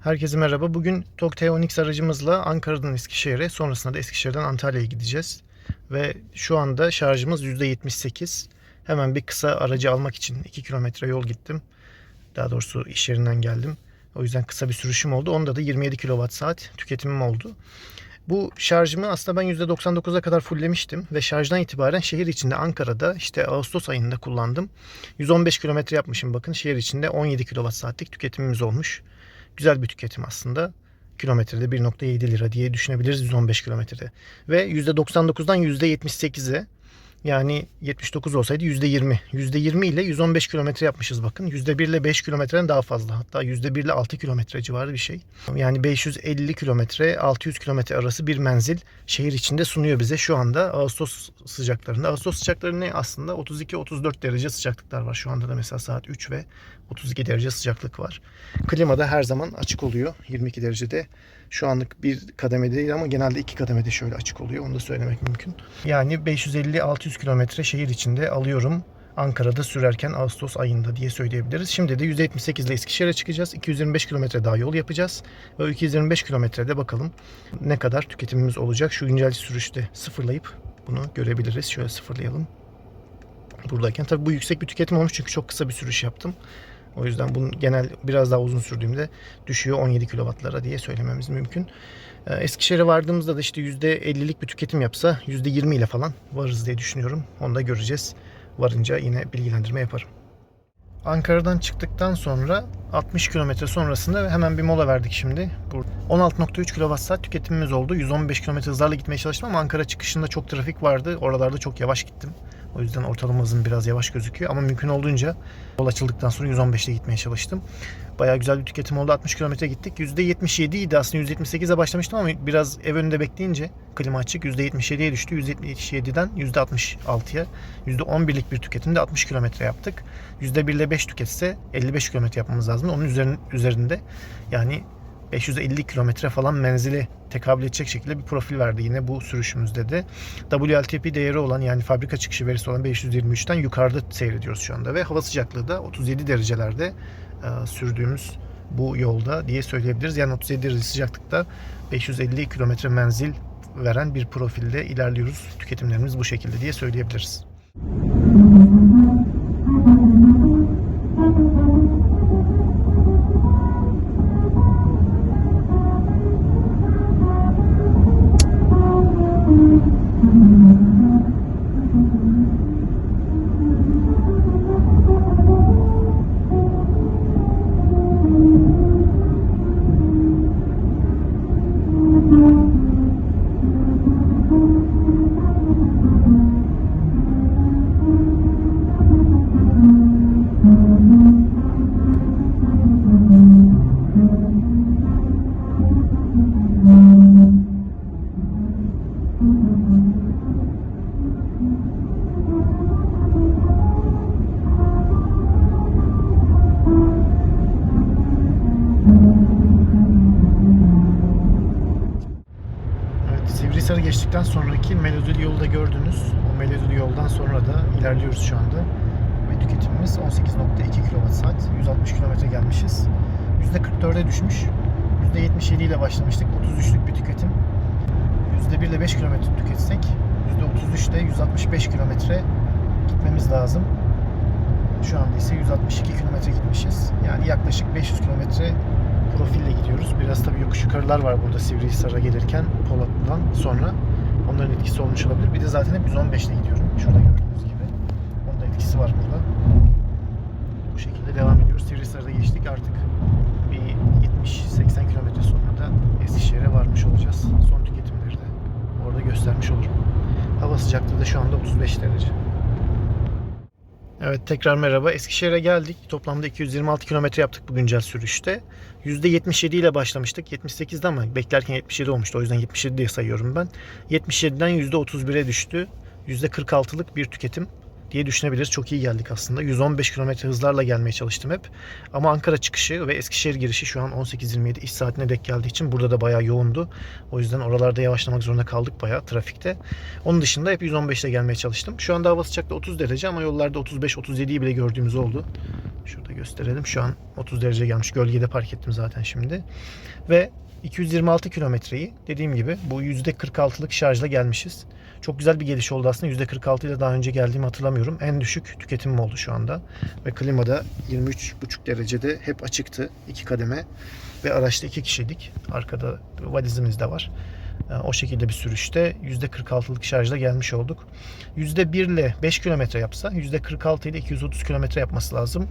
Herkese merhaba. Bugün TOG T10X aracımızla Ankara'dan Eskişehir'e, sonrasında da Eskişehir'den Antalya'ya gideceğiz. Ve şu anda şarjımız %78. Hemen bir kısa aracı almak için 2 kilometre yol gittim. Daha doğrusu iş yerinden geldim. O yüzden kısa bir sürüşüm oldu. Onda da 27 kWh saat tüketimim oldu. Bu şarjımı aslında ben %99'a kadar fulllemiştim ve şarjdan itibaren şehir içinde Ankara'da işte Ağustos ayında kullandım. 115 kilometre yapmışım bakın şehir içinde 17 kWh saatlik tüketimimiz olmuş. Güzel bir tüketim aslında. Kilometrede 1.7 lira diye düşünebiliriz 115 kilometrede. Ve %99'dan %78'e yani 79 olsaydı %20. %20 ile 115 kilometre yapmışız bakın. %1 ile 5 kilometreden daha fazla. Hatta %1 ile 6 kilometre civarı bir şey. Yani 550 kilometre 600 kilometre arası bir menzil şehir içinde sunuyor bize şu anda Ağustos sıcaklarında. Ağustos sıcakları ne aslında? 32-34 derece sıcaklıklar var. Şu anda da mesela saat 3 ve 32 derece sıcaklık var. Klima da her zaman açık oluyor. 22 derecede. Şu anlık bir kademe değil ama genelde iki kademede şöyle açık oluyor. Onu da söylemek mümkün. Yani 550-600 kilometre şehir içinde alıyorum. Ankara'da sürerken Ağustos ayında diye söyleyebiliriz. Şimdi de %78 ile Eskişehir'e çıkacağız. 225 kilometre daha yol yapacağız. Ve o 225 kilometrede bakalım ne kadar tüketimimiz olacak. Şu güncel sürüşte sıfırlayıp bunu görebiliriz. Şöyle sıfırlayalım. Buradayken tabii bu yüksek bir tüketim olmuş çünkü çok kısa bir sürüş yaptım. O yüzden bunun genel biraz daha uzun sürdüğümde düşüyor 17 kW'lara diye söylememiz mümkün. Ee, Eskişehir'e vardığımızda da işte %50'lik bir tüketim yapsa %20 ile falan varız diye düşünüyorum. Onu da göreceğiz. Varınca yine bilgilendirme yaparım. Ankara'dan çıktıktan sonra 60 kilometre sonrasında hemen bir mola verdik şimdi. 16.3 kWh tüketimimiz oldu. 115 km hızlarla gitmeye çalıştım ama Ankara çıkışında çok trafik vardı. Oralarda çok yavaş gittim. O yüzden ortalama hızım biraz yavaş gözüküyor ama mümkün olduğunca yol açıldıktan sonra 115'te gitmeye çalıştım. Bayağı güzel bir tüketim oldu. 60 km gittik. %77 idi aslında %78'e başlamıştım ama biraz ev önünde bekleyince klima açık %77'ye düştü. %77'den %66'ya %11'lik bir tüketimde 60 km yaptık. %1 ile 5 tüketse 55 km yapmamız lazım. Onun üzerin- üzerinde yani 550 kilometre falan menzili tekabül edecek şekilde bir profil verdi yine bu sürüşümüzde de. WLTP değeri olan yani fabrika çıkışı verisi olan 523'ten yukarıda seyrediyoruz şu anda ve hava sıcaklığı da 37 derecelerde e, sürdüğümüz bu yolda diye söyleyebiliriz. Yani 37 derece sıcaklıkta 550 kilometre menzil veren bir profilde ilerliyoruz. Tüketimlerimiz bu şekilde diye söyleyebiliriz. kWh, 160 km gelmişiz. %44'e düşmüş. %77 ile başlamıştık. 33'lük bir tüketim. %1 ile 5 km tüketsek %33'te 165 km gitmemiz lazım. Şu anda ise 162 km gitmişiz. Yani yaklaşık 500 km profille gidiyoruz. Biraz tabii yokuş yukarılar var burada Sivrihisar'a gelirken Polatlı'dan sonra. Onların etkisi olmuş olabilir. Bir de zaten hep 115'te gidiyorum. Şurada gördüğünüz gibi. Onun da etkisi var burada. Bu şekilde devam ediyoruz. Sivrihisar'da geçtik artık bir 70-80 kilometre sonra da Eskişehir'e varmış olacağız. Son tüketimleri de orada göstermiş olurum. Hava sıcaklığı da şu anda 35 derece. Evet tekrar merhaba. Eskişehir'e geldik. Toplamda 226 kilometre yaptık bu güncel sürüşte. %77 ile başlamıştık. 78'de ama beklerken 77 olmuştu. O yüzden 77 diye sayıyorum ben. 77'den %31'e düştü. %46'lık bir tüketim diye düşünebiliriz. Çok iyi geldik aslında. 115 km hızlarla gelmeye çalıştım hep. Ama Ankara çıkışı ve Eskişehir girişi şu an 18.27 iş saatine denk geldiği için burada da bayağı yoğundu. O yüzden oralarda yavaşlamak zorunda kaldık bayağı trafikte. Onun dışında hep 115 ile gelmeye çalıştım. Şu anda hava sıcaklığı 30 derece ama yollarda 35-37'yi bile gördüğümüz oldu. Şurada gösterelim. Şu an 30 derece gelmiş. Gölgede park ettim zaten şimdi. Ve 226 kilometreyi dediğim gibi bu %46'lık şarjla gelmişiz. Çok güzel bir geliş oldu aslında. %46 ile daha önce geldiğimi hatırlamıyorum. En düşük tüketimim oldu şu anda. Ve klimada 23,5 derecede hep açıktı. iki kademe. Ve araçta iki kişiydik. Arkada valizimiz de var. Ee, O şekilde bir sürüşte %46'lık şarjla gelmiş olduk. %1 ile 5 kilometre yapsa %46 ile 230 kilometre yapması lazım.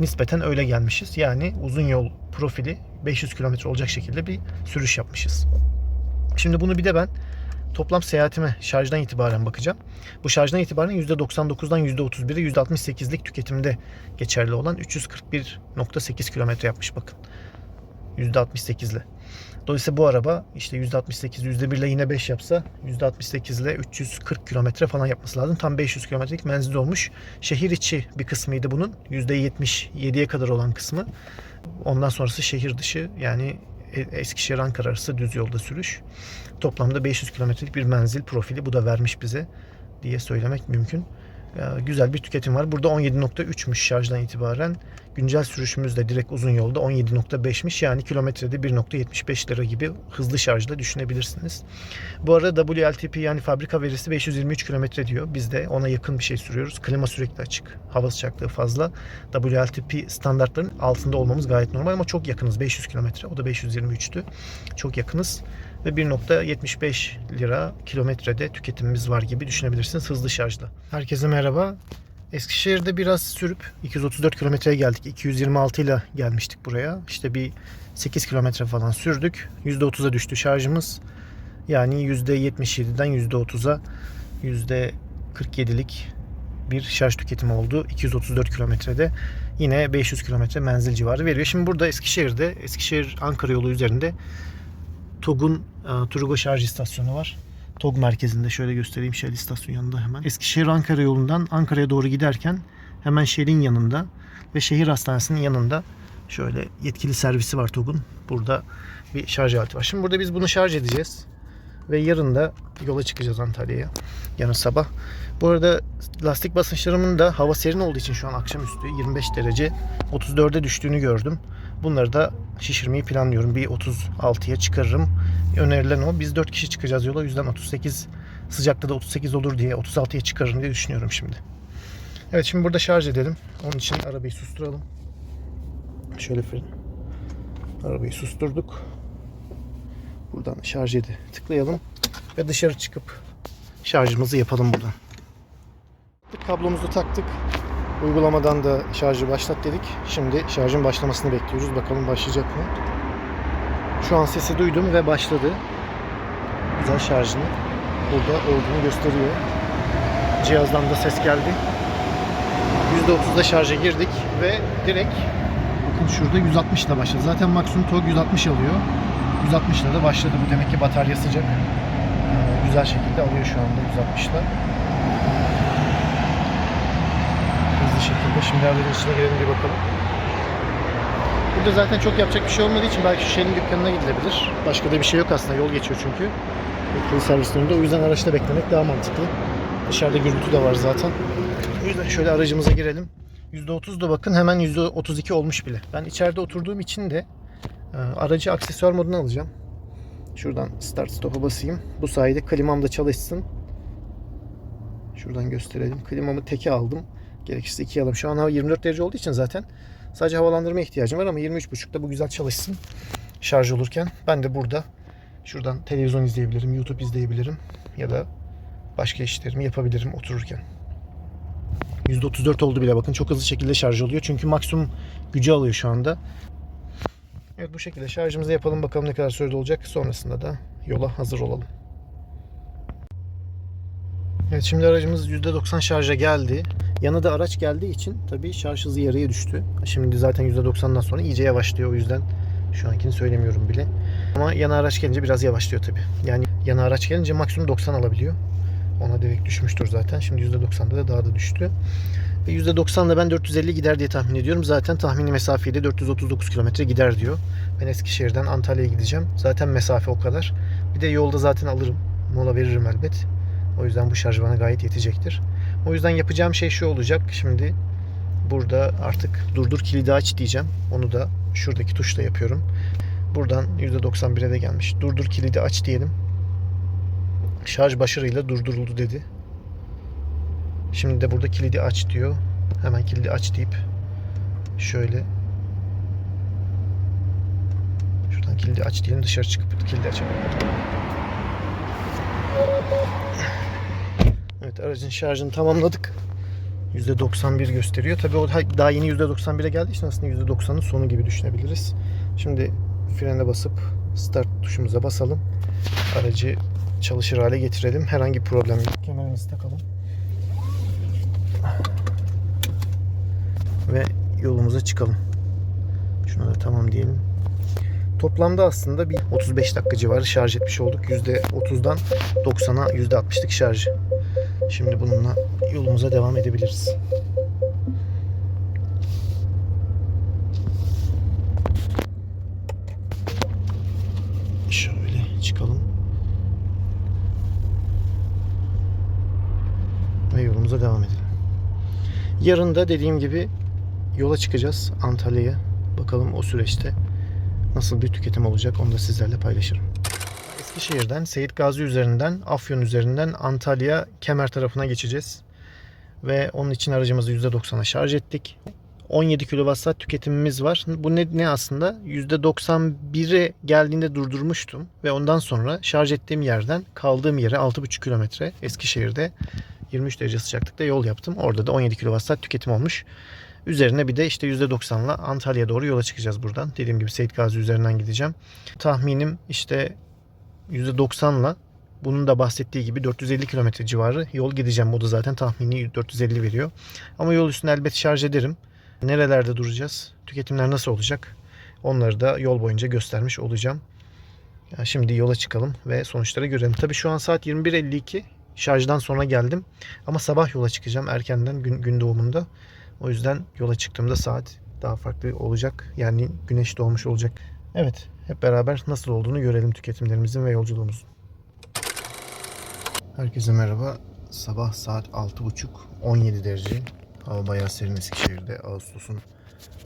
Nispeten öyle gelmişiz. Yani uzun yol profili 500 kilometre olacak şekilde bir sürüş yapmışız. Şimdi bunu bir de ben toplam seyahatime şarjdan itibaren bakacağım. Bu şarjdan itibaren %99'dan %31'e %68'lik tüketimde geçerli olan 341.8 kilometre yapmış bakın. %68 ile. Dolayısıyla bu araba işte %68, %1 ile yine 5 yapsa %68 ile 340 kilometre falan yapması lazım. Tam 500 kilometrelik menzil olmuş. Şehir içi bir kısmıydı bunun. %77'ye kadar olan kısmı. Ondan sonrası şehir dışı yani Eskişehir Ankara arası düz yolda sürüş. Toplamda 500 kilometrelik bir menzil profili bu da vermiş bize diye söylemek mümkün. Güzel bir tüketim var. Burada 17.3'müş şarjdan itibaren. Güncel sürüşümüz de direkt uzun yolda 17.5'miş. Yani kilometrede 1.75 lira gibi hızlı şarjla düşünebilirsiniz. Bu arada WLTP yani fabrika verisi 523 kilometre diyor. Biz de ona yakın bir şey sürüyoruz. Klima sürekli açık. Hava sıcaklığı fazla. WLTP standartların altında olmamız gayet normal ama çok yakınız. 500 kilometre. O da 523'tü. Çok yakınız. Ve 1.75 lira kilometrede tüketimimiz var gibi düşünebilirsiniz hızlı şarjla. Herkese merhaba. Eskişehir'de biraz sürüp 234 kilometreye geldik. 226 ile gelmiştik buraya. İşte bir 8 kilometre falan sürdük. %30'a düştü şarjımız. Yani %77'den %30'a %47'lik bir şarj tüketimi oldu. 234 kilometrede yine 500 kilometre menzil civarı veriyor. Şimdi burada Eskişehir'de, Eskişehir Ankara yolu üzerinde TOG'un e, Turgo şarj istasyonu var. TOG merkezinde şöyle göstereyim Shell istasyonu yanında hemen. Eskişehir Ankara yolundan Ankara'ya doğru giderken hemen Shell'in yanında ve şehir hastanesinin yanında şöyle yetkili servisi var TOG'un. Burada bir şarj aleti var. Şimdi burada biz bunu şarj edeceğiz. Ve yarın da yola çıkacağız Antalya'ya. Yarın sabah. Bu arada lastik basınçlarımın da hava serin olduğu için şu an akşamüstü 25 derece 34'e düştüğünü gördüm. Bunları da şişirmeyi planlıyorum. Bir 36'ya çıkarırım. Önerilen o. Biz 4 kişi çıkacağız yola. O yüzden 38 sıcakta da 38 olur diye 36'ya çıkarırım diye düşünüyorum şimdi. Evet şimdi burada şarj edelim. Onun için arabayı susturalım. Şöyle fren. Arabayı susturduk. Buradan şarj edi. Tıklayalım ve dışarı çıkıp şarjımızı yapalım buradan. Kablomuzu taktık. Uygulamadan da şarjı başlat dedik. Şimdi şarjın başlamasını bekliyoruz. Bakalım başlayacak mı? Şu an sesi duydum ve başladı. Güzel şarjını burada olduğunu gösteriyor. Cihazdan da ses geldi. %30'da şarja girdik ve direkt bakın şurada 160 ile başladı. Zaten maksimum tork 160 alıyor. 160 ile başladı. Bu demek ki batarya sıcak. Ee, güzel şekilde alıyor şu anda 160 ile. Hızlı şekilde. Şimdi aracın içine girelim bir bakalım. Burada zaten çok yapacak bir şey olmadığı için belki şu şeyin dükkanına gidilebilir. Başka da bir şey yok aslında. Yol geçiyor çünkü. Yetkili servislerinde. O yüzden araçta beklemek daha mantıklı. Dışarıda gürültü de var zaten. O yüzden şöyle aracımıza girelim. %30 da bakın hemen %32 olmuş bile. Ben içeride oturduğum için de aracı aksesuar moduna alacağım. Şuradan start stop'a basayım. Bu sayede klimam da çalışsın. Şuradan gösterelim. Klimamı teke aldım. Gerekirse ikiye alalım. Şu an hava 24 derece olduğu için zaten sadece havalandırma ihtiyacım var ama 23.5'da bu güzel çalışsın. Şarj olurken. Ben de burada şuradan televizyon izleyebilirim, YouTube izleyebilirim ya da başka işlerimi yapabilirim otururken. %34 oldu bile bakın çok hızlı şekilde şarj oluyor. Çünkü maksimum gücü alıyor şu anda. Evet bu şekilde şarjımızı yapalım bakalım ne kadar sürede olacak. Sonrasında da yola hazır olalım. Evet şimdi aracımız %90 şarja geldi. Yanı da araç geldiği için tabii şarj hızı yarıya düştü. Şimdi zaten %90'dan sonra iyice yavaşlıyor o yüzden şu ankini söylemiyorum bile. Ama yana araç gelince biraz yavaşlıyor tabii. Yani yana araç gelince maksimum 90 alabiliyor. Ona direkt düşmüştür zaten. Şimdi %90'da da daha da düştü. Ve %90'da ben 450 gider diye tahmin ediyorum. Zaten tahmini mesafeyi de 439 kilometre gider diyor. Ben Eskişehir'den Antalya'ya gideceğim. Zaten mesafe o kadar. Bir de yolda zaten alırım. Mola veririm elbet. O yüzden bu şarj bana gayet yetecektir. O yüzden yapacağım şey şu olacak. Şimdi burada artık durdur kilidi aç diyeceğim. Onu da şuradaki tuşla yapıyorum. Buradan %91'e de gelmiş. Durdur kilidi aç diyelim. Şarj başarıyla durduruldu dedi. Şimdi de burada kilidi aç diyor. Hemen kilidi aç deyip şöyle şuradan kilidi aç diyelim dışarı çıkıp kilidi açalım. Evet aracın şarjını tamamladık. %91 gösteriyor. Tabii o daha yeni %91'e geldiği için aslında %90'ın sonu gibi düşünebiliriz. Şimdi frene basıp start tuşumuza basalım. Aracı çalışır hale getirelim. Herhangi bir problem yok. Kemerimizi takalım. Ve yolumuza çıkalım. Şuna da tamam diyelim. Toplamda aslında bir 35 dakika civarı şarj etmiş olduk. %30'dan 90'a %60'lık şarjı. Şimdi bununla yolumuza devam edebiliriz. Şöyle çıkalım. Ve yolumuza devam edelim. Yarın da dediğim gibi yola çıkacağız Antalya'ya. Bakalım o süreçte nasıl bir tüketim olacak onu da sizlerle paylaşırım. Eskişehir'den Seyit Gazi üzerinden Afyon üzerinden Antalya Kemer tarafına geçeceğiz. Ve onun için aracımızı %90'a şarj ettik. 17 kWh tüketimimiz var. Bu ne, ne aslında? %91'e geldiğinde durdurmuştum. Ve ondan sonra şarj ettiğim yerden kaldığım yere 6,5 kilometre Eskişehir'de 23 derece sıcaklıkta yol yaptım. Orada da 17 kWh tüketim olmuş. Üzerine bir de işte %90'la Antalya'ya doğru yola çıkacağız buradan. Dediğim gibi Seyit Gazi üzerinden gideceğim. Tahminim işte %90'la bunun da bahsettiği gibi 450 kilometre civarı yol gideceğim. O da zaten tahmini 450 veriyor. Ama yol üstünde elbet şarj ederim. Nerelerde duracağız? Tüketimler nasıl olacak? Onları da yol boyunca göstermiş olacağım. Ya şimdi yola çıkalım ve sonuçları görelim. Tabii şu an saat 21.52. Şarjdan sonra geldim. Ama sabah yola çıkacağım erkenden gün, gün doğumunda. O yüzden yola çıktığımda saat daha farklı olacak. Yani güneş doğmuş olacak. Evet, hep beraber nasıl olduğunu görelim tüketimlerimizin ve yolculuğumuzun. Herkese merhaba. Sabah saat 6.30 17 derece. Hava bayağı serin Eskişehir'de. Ağustos'un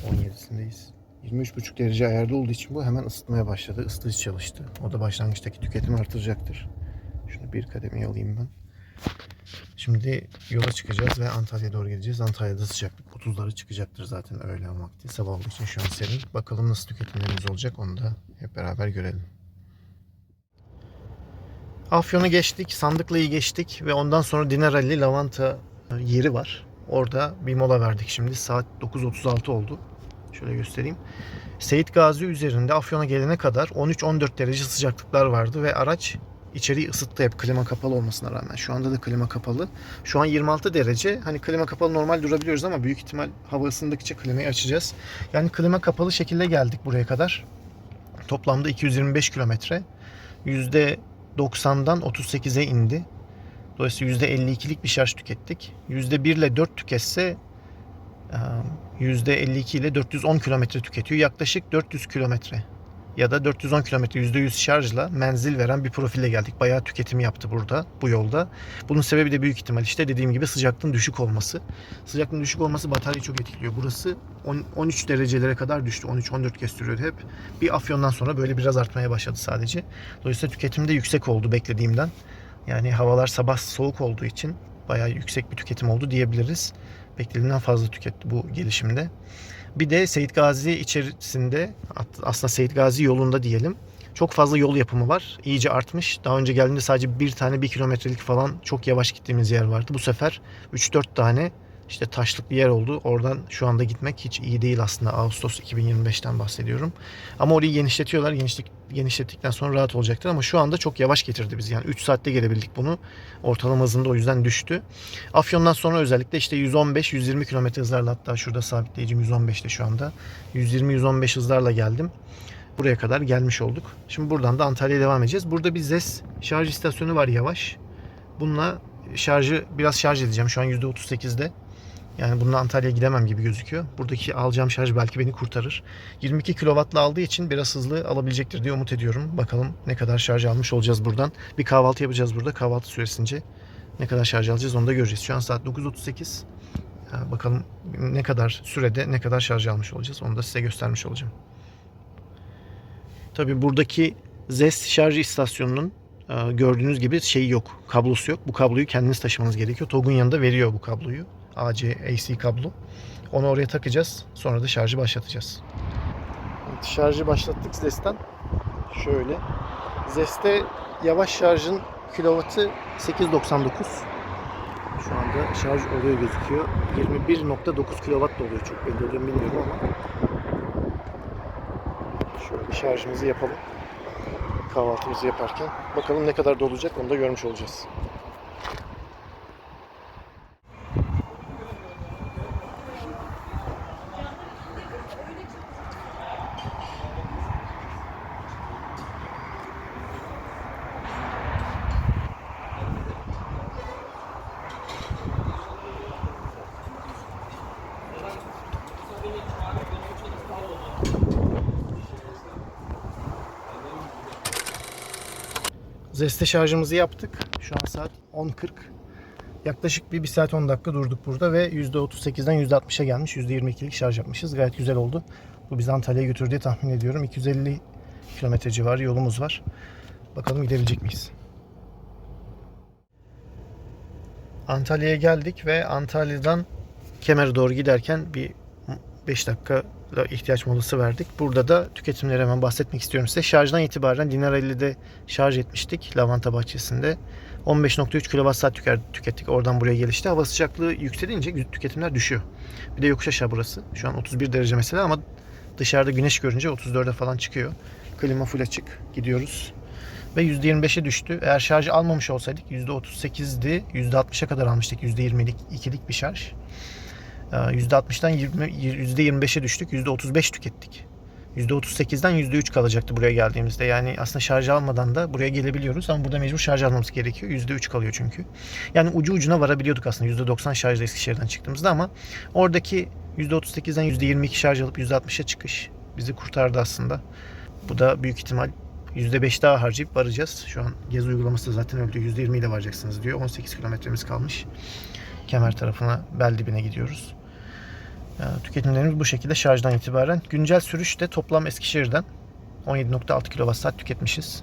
17'sindeyiz. 23.5 derece ayarda olduğu için bu hemen ısıtmaya başladı. Isıtıcı çalıştı. O da başlangıçtaki tüketimi artıracaktır. Bir kademeye alayım ben. Şimdi yola çıkacağız ve Antalya'ya doğru gideceğiz. Antalya'da sıcaklık 30'lara çıkacaktır zaten öğlen vakti. Sabah olduğu için şu an serin. Bakalım nasıl tüketimlerimiz olacak onu da hep beraber görelim. Afyon'u geçtik, Sandıklı'yı geçtik ve ondan sonra Dinarelli Lavanta yeri var. Orada bir mola verdik şimdi. Saat 9.36 oldu. Şöyle göstereyim. Seyit Gazi üzerinde Afyon'a gelene kadar 13-14 derece sıcaklıklar vardı ve araç içeriği ısıttı hep klima kapalı olmasına rağmen. Şu anda da klima kapalı. Şu an 26 derece. Hani klima kapalı normal durabiliyoruz ama büyük ihtimal hava ısındıkça klimayı açacağız. Yani klima kapalı şekilde geldik buraya kadar. Toplamda 225 kilometre. %90'dan 38'e indi. Dolayısıyla %52'lik bir şarj tükettik. %1 ile 4 tüketse %52 ile 410 kilometre tüketiyor. Yaklaşık 400 kilometre ya da 410 kilometre %100 şarjla menzil veren bir profille geldik. Bayağı tüketim yaptı burada bu yolda. Bunun sebebi de büyük ihtimal işte dediğim gibi sıcaklığın düşük olması. Sıcaklığın düşük olması bataryayı çok etkiliyor. Burası 10, 13 derecelere kadar düştü. 13-14 kestiriyordu hep. Bir afyondan sonra böyle biraz artmaya başladı sadece. Dolayısıyla tüketim de yüksek oldu beklediğimden. Yani havalar sabah soğuk olduğu için bayağı yüksek bir tüketim oldu diyebiliriz. Beklediğimden fazla tüketti bu gelişimde. Bir de Seyit Gazi içerisinde aslında Seyit Gazi yolunda diyelim. Çok fazla yol yapımı var. İyice artmış. Daha önce geldiğimde sadece bir tane bir kilometrelik falan çok yavaş gittiğimiz yer vardı. Bu sefer 3-4 tane işte taşlık bir yer oldu. Oradan şu anda gitmek hiç iyi değil aslında. Ağustos 2025'ten bahsediyorum. Ama orayı genişletiyorlar. Genişlik, genişlettikten sonra rahat olacaktır. Ama şu anda çok yavaş getirdi bizi. Yani 3 saatte gelebildik bunu. Ortalama hızında o yüzden düştü. Afyon'dan sonra özellikle işte 115-120 km hızlarla hatta şurada sabitleyicim 115'te şu anda. 120-115 hızlarla geldim. Buraya kadar gelmiş olduk. Şimdi buradan da Antalya'ya devam edeceğiz. Burada bir ZES şarj istasyonu var yavaş. Bununla şarjı biraz şarj edeceğim. Şu an %38'de. Yani bununla Antalya'ya gidemem gibi gözüküyor. Buradaki alacağım şarj belki beni kurtarır. 22 kW'la aldığı için biraz hızlı alabilecektir diye umut ediyorum. Bakalım ne kadar şarj almış olacağız buradan. Bir kahvaltı yapacağız burada. Kahvaltı süresince ne kadar şarj alacağız onu da göreceğiz. Şu an saat 9.38. Ya Bakalım ne kadar sürede ne kadar şarj almış olacağız. Onu da size göstermiş olacağım. Tabii buradaki ZES şarj istasyonunun e, gördüğünüz gibi şeyi yok. Kablosu yok. Bu kabloyu kendiniz taşımanız gerekiyor. TOG'un yanında veriyor bu kabloyu. AC AC kablo. Onu oraya takacağız. Sonra da şarjı başlatacağız. Evet, şarjı başlattık ZES'ten. Şöyle. ZES'te yavaş şarjın kilovatı 8.99. Şu anda şarj oluyor gözüküyor. 21.9 kilowatt da oluyor. Çok belli oluyor bilmiyorum ama. Şöyle şarjımızı yapalım. Kahvaltımızı yaparken. Bakalım ne kadar dolacak onu da görmüş olacağız. Zeste şarjımızı yaptık. Şu an saat 10.40. Yaklaşık bir, bir saat 10 dakika durduk burada ve %38'den %60'a gelmiş. %22'lik şarj yapmışız. Gayet güzel oldu. Bu bizi Antalya'ya götür diye tahmin ediyorum. 250 kilometre civarı yolumuz var. Bakalım gidebilecek miyiz? Antalya'ya geldik ve Antalya'dan Kemer'e doğru giderken bir 5 dakika ihtiyaç molası verdik. Burada da tüketimleri hemen bahsetmek istiyorum size. Şarjdan itibaren Dinar 50'de şarj etmiştik lavanta bahçesinde. 15.3 kWh tükettik. Oradan buraya gelişti. Hava sıcaklığı yükselince tüketimler düşüyor. Bir de yokuş aşağı burası. Şu an 31 derece mesela ama dışarıda güneş görünce 34'e falan çıkıyor. Klima full açık. Gidiyoruz. Ve %25'e düştü. Eğer şarjı almamış olsaydık %38'di. %60'a kadar almıştık. %20'lik, 2'lik bir şarj. %60'dan 20, %25'e düştük. %35 tükettik. %38'den %3 kalacaktı buraya geldiğimizde. Yani aslında şarj almadan da buraya gelebiliyoruz ama burada mecbur şarj almamız gerekiyor. %3 kalıyor çünkü. Yani ucu ucuna varabiliyorduk aslında %90 şarjla Eskişehir'den çıktığımızda ama oradaki %38'den %22 şarj alıp %60'a çıkış bizi kurtardı aslında. Bu da büyük ihtimal %5 daha harcayıp varacağız. Şu an gez uygulaması da zaten öldü. %20 ile varacaksınız diyor. 18 kilometremiz kalmış. Kemer tarafına bel dibine gidiyoruz. Tüketimlerimiz bu şekilde şarjdan itibaren. Güncel sürüş de toplam Eskişehir'den 17.6 kWh tüketmişiz.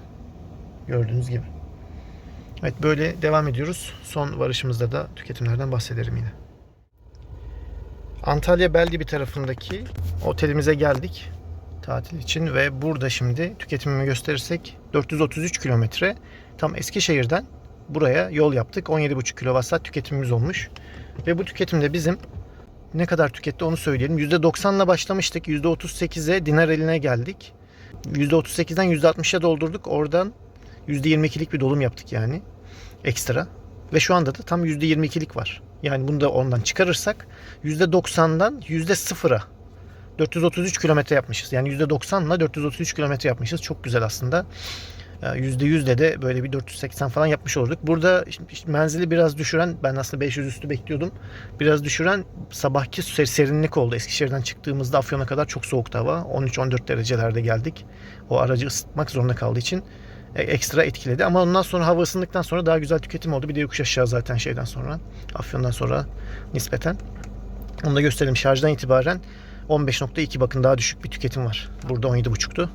Gördüğünüz gibi. Evet böyle devam ediyoruz. Son varışımızda da tüketimlerden bahsederim yine. Antalya Beldibi tarafındaki otelimize geldik tatil için ve burada şimdi tüketimimi gösterirsek 433 kilometre tam Eskişehir'den buraya yol yaptık. 17,5 kWh tüketimimiz olmuş. Ve bu tüketimde bizim ne kadar tüketti onu söyleyelim. %90'la başlamıştık. %38'e dinar eline geldik. %38'den %60'a doldurduk. Oradan %22'lik bir dolum yaptık yani. Ekstra. Ve şu anda da tam %22'lik var. Yani bunu da ondan çıkarırsak %90'dan %0'a 433 kilometre yapmışız. Yani %90'la 433 kilometre yapmışız. Çok güzel aslında. %100'de de böyle bir 480 falan yapmış olduk. Burada işte menzili biraz düşüren, ben aslında 500 üstü bekliyordum. Biraz düşüren sabahki serinlik oldu. Eskişehir'den çıktığımızda Afyon'a kadar çok soğuktu hava. 13-14 derecelerde geldik. O aracı ısıtmak zorunda kaldığı için e, ekstra etkiledi. Ama ondan sonra hava ısındıktan sonra daha güzel tüketim oldu. Bir de yokuş aşağı zaten şeyden sonra. Afyon'dan sonra nispeten. Onu da gösterelim. Şarjdan itibaren 15.2 bakın daha düşük bir tüketim var. Burada 17.5'tu.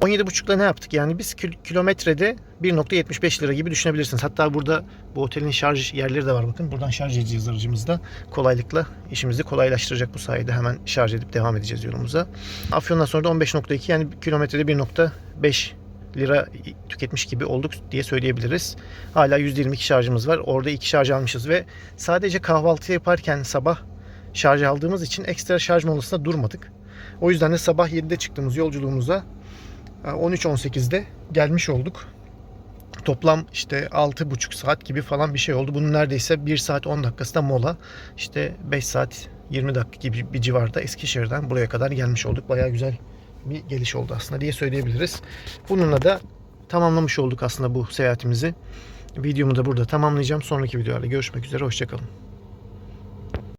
17.5'la ne yaptık? Yani biz kilometrede 1.75 lira gibi düşünebilirsiniz. Hatta burada bu otelin şarj yerleri de var bakın. Buradan şarj edeceğiz aracımızda. Kolaylıkla işimizi kolaylaştıracak bu sayede. Hemen şarj edip devam edeceğiz yolumuza. Afyon'dan sonra da 15.2 yani kilometrede 1.5 lira tüketmiş gibi olduk diye söyleyebiliriz. Hala 122 şarjımız var. Orada iki şarj almışız ve sadece kahvaltı yaparken sabah şarj aldığımız için ekstra şarj molasında durmadık. O yüzden de sabah 7'de çıktığımız yolculuğumuza 13-18'de gelmiş olduk. Toplam işte 6,5 saat gibi falan bir şey oldu. Bunun neredeyse 1 saat 10 dakikası da mola. İşte 5 saat 20 dakika gibi bir civarda Eskişehir'den buraya kadar gelmiş olduk. Bayağı güzel bir geliş oldu aslında diye söyleyebiliriz. Bununla da tamamlamış olduk aslında bu seyahatimizi. Videomu da burada tamamlayacağım. Sonraki videolarda görüşmek üzere. Hoşçakalın.